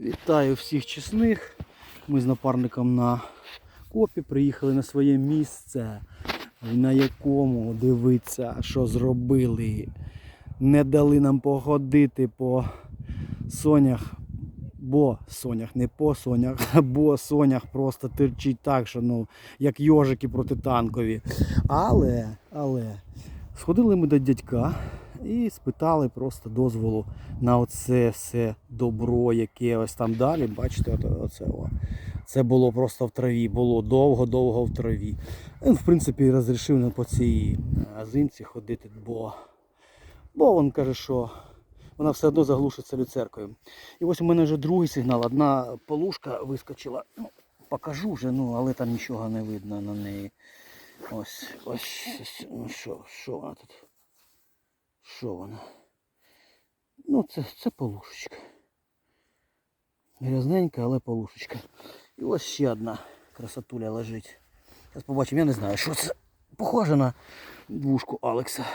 Вітаю всіх чесних. Ми з напарником на копі приїхали на своє місце, на якому дивиться, що зробили. Не дали нам походити по сонях, бо сонях, не по сонях, бо сонях просто терчить так, що ну, як йожики протитанкові. Але, але, сходили ми до дядька і спитали просто дозволу на оце все добро, яке ось там далі. Бачите, оце, о. це було просто в траві, було довго-довго в траві. Він, в принципі, розрішив по цій е, зимці ходити, бо, бо він каже, що вона все одно заглушиться люцеркою. І ось у мене вже другий сигнал. Одна полушка вискочила. Ну, покажу вже, ну, але там нічого не видно на неї. Ось, ось, ось, ну що, що вона тут? Що вона? Ну, це, це полушечка. Грязненька, але полушечка. І ось ще одна красотуля лежить. Зараз побачимо, я не знаю, що це. Похоже на двушку Алекса.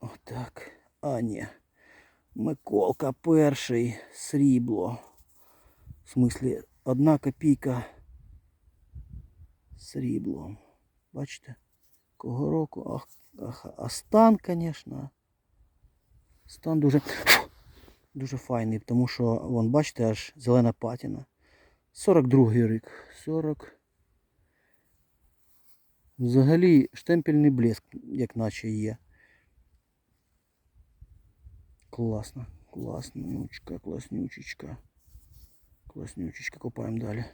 Отак. А, ні. Миколка перший, срібло. В смислі, одна копійка срібло. Бачите? Кого року? Ах, ах, а стан, звісно. Стан дуже. Дуже файний, тому що, вон, бачите, аж зелена патіна. 42-й рік. 40. Взагалі штемпельний блеск, як наче є. Класно, класнючка, класнючечка. Класнючечка, копаємо далі.